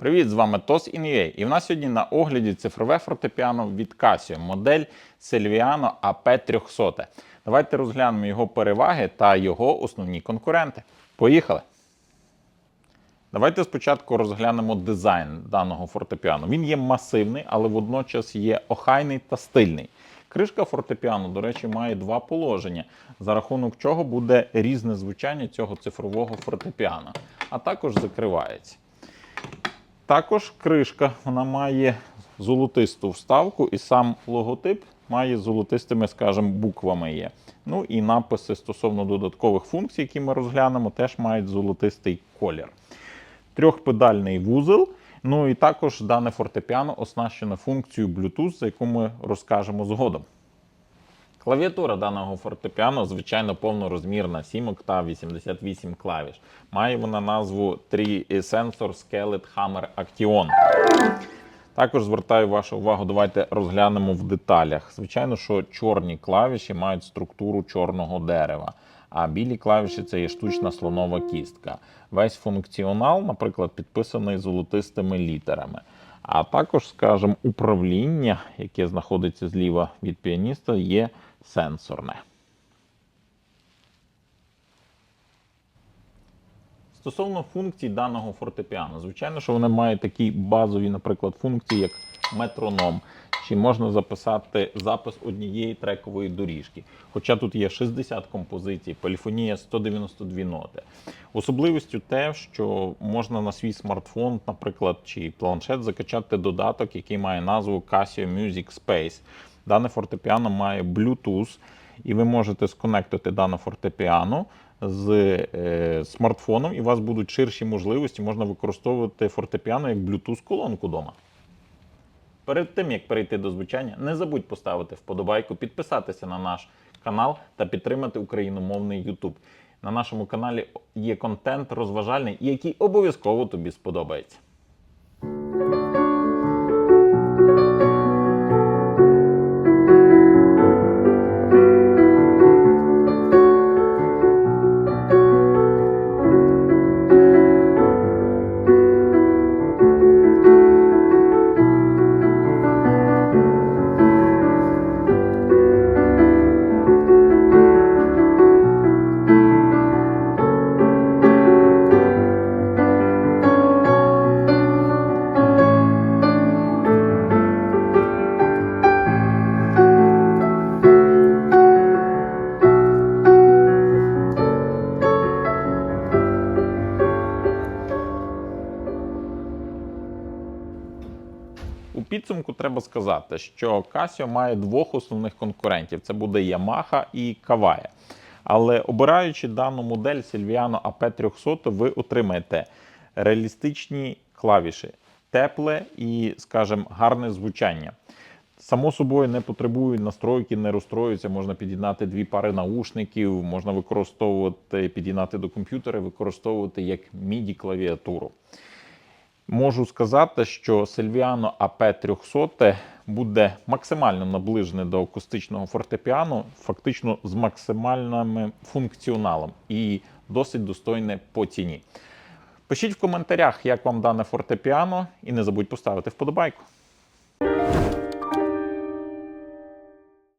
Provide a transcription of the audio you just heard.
Привіт, з вами TOS InUA. І в нас сьогодні на огляді цифрове фортепіано від Casio, модель Silviano AP300. Давайте розглянемо його переваги та його основні конкуренти. Поїхали! Давайте спочатку розглянемо дизайн даного фортепіано. Він є масивний, але водночас є охайний та стильний. Кришка фортепіано, до речі, має два положення, за рахунок чого буде різне звучання цього цифрового фортепіано, а також закривається. Також кришка вона має золотисту вставку, і сам логотип має золотистими, скажімо, буквами є. Ну і написи стосовно додаткових функцій, які ми розглянемо, теж мають золотистий колір. Трьохпедальний вузол. Ну і також дане фортепіано оснащено функцією Bluetooth, за яку ми розкажемо згодом. Клавіатура даного фортепіано, звичайно, повнорозмірна 7 октав, 88 клавіш. Має вона назву 3 Sensor Skelet Hammer Action. Також звертаю вашу увагу, давайте розглянемо в деталях. Звичайно, що чорні клавіші мають структуру чорного дерева, а білі клавіші це є штучна слонова кістка. Весь функціонал, наприклад, підписаний золотистими літерами. А також, скажімо, управління, яке знаходиться зліва від піаніста, є сенсорне. Стосовно функцій даного фортепіано, звичайно, що вони мають такі базові, наприклад, функції, як метроном. Чи можна записати запис однієї трекової доріжки. Хоча тут є 60 композицій, поліфонія 192 ноти. Особливістю те, що можна на свій смартфон, наприклад, чи планшет закачати додаток, який має назву Casio Music Space. Дане фортепіано має Bluetooth, і ви можете сконектити дане фортепіано з е, смартфоном, і у вас будуть ширші можливості, можна використовувати фортепіано як Bluetooth-колонку вдома. Перед тим як перейти до звучання, не забудь поставити вподобайку, підписатися на наш канал та підтримати україномовний YouTube. На нашому каналі є контент розважальний, який обов'язково тобі сподобається. У підсумку треба сказати, що Casio має двох основних конкурентів: це буде Yamaha і Kawai. Але обираючи дану модель Silviano AP300, ви отримаєте реалістичні клавіші, тепле і, скажімо, гарне звучання. Само собою не потребують настройки, не розстроюються. Можна під'єднати дві пари наушників, можна використовувати, під'єднати до комп'ютера, використовувати як MIDI клавіатуру. Можу сказати, що Сильвіано АП-300 буде максимально наближене до акустичного фортепіано, фактично з максимальним функціоналом і досить достойне по ціні. Пишіть в коментарях, як вам дане фортепіано, і не забудь поставити вподобайку.